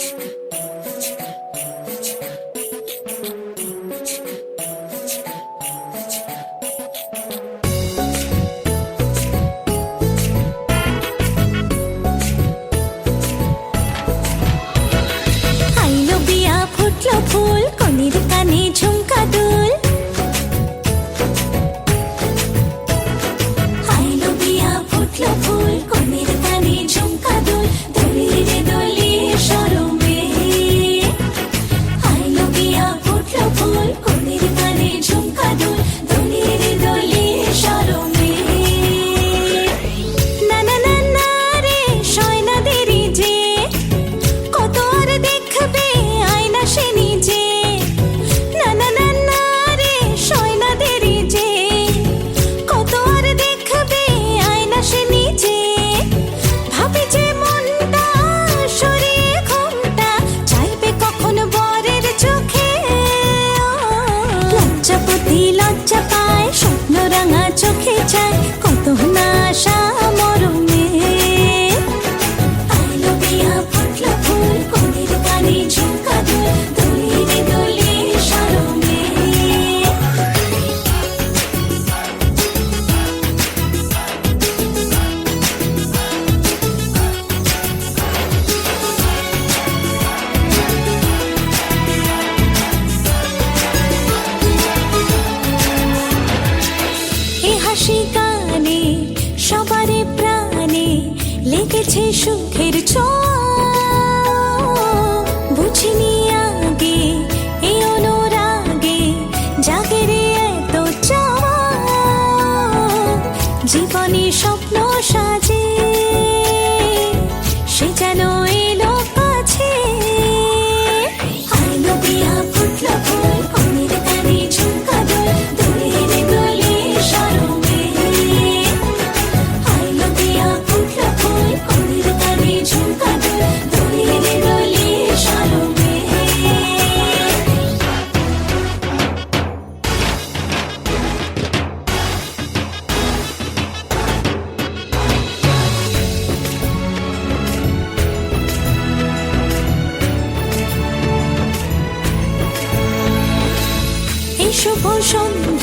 çıktı. হাসি কানে সবারে প্রাণে লেগেছে সুখের ছোঁয়া। শুভ সন্ধ্যা।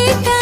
América.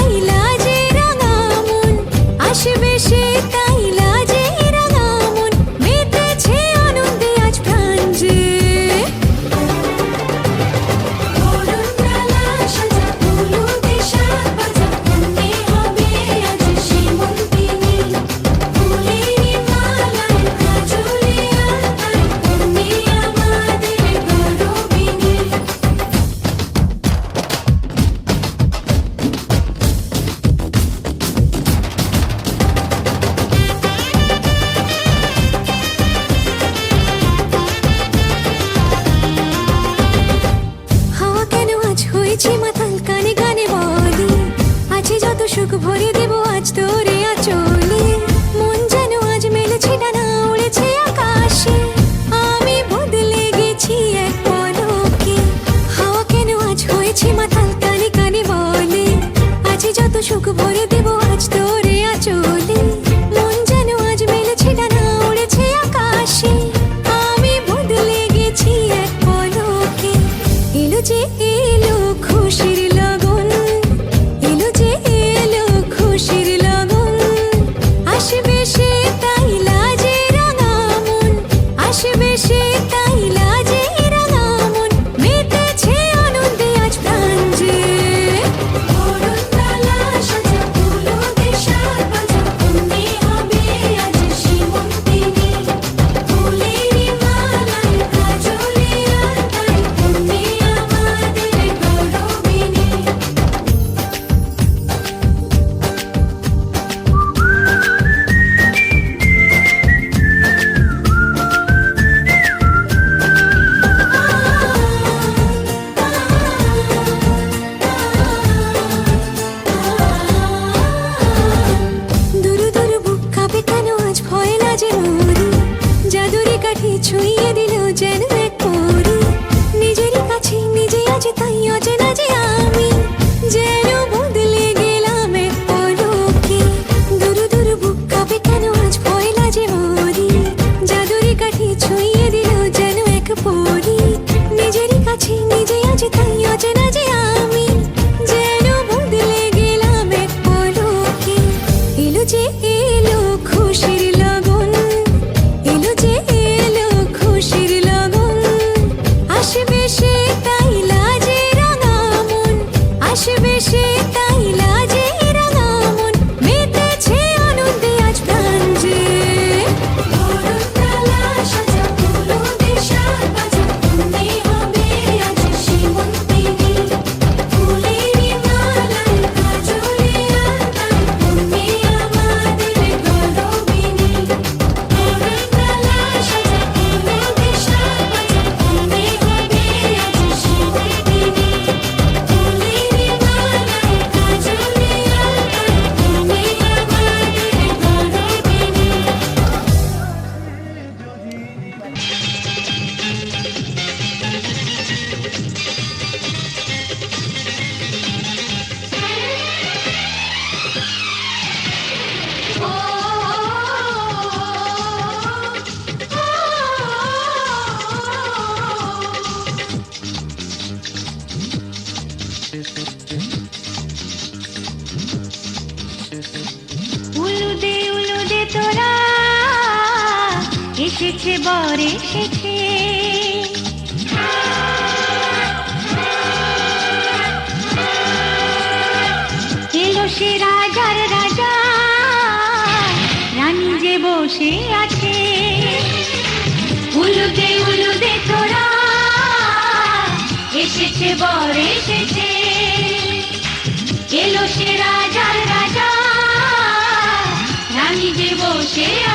যে বর এসেছে। এলো সে রাজার রাজা। রানী যে বসে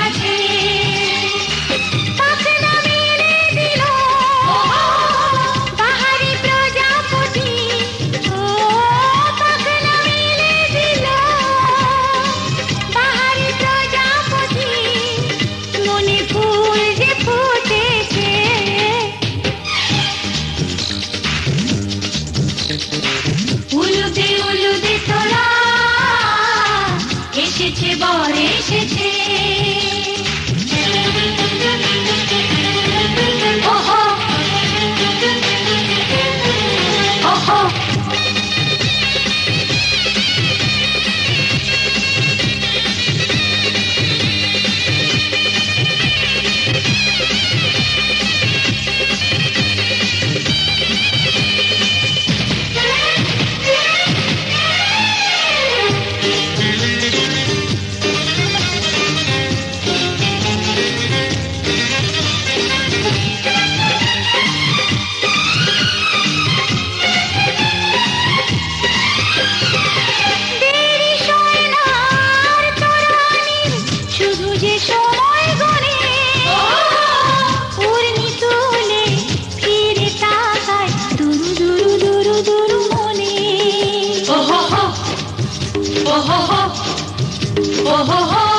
oh ho ho, oh ho ho.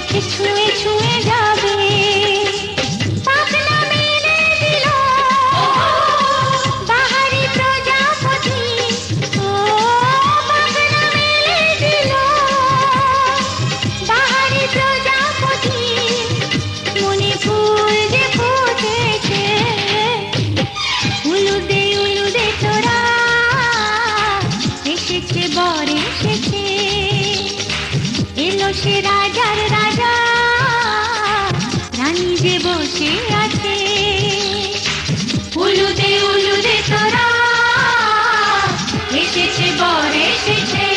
চোখে চোখে ছুঁয়ে ছুঁয়ে যাবে এসেছে বর এসেছে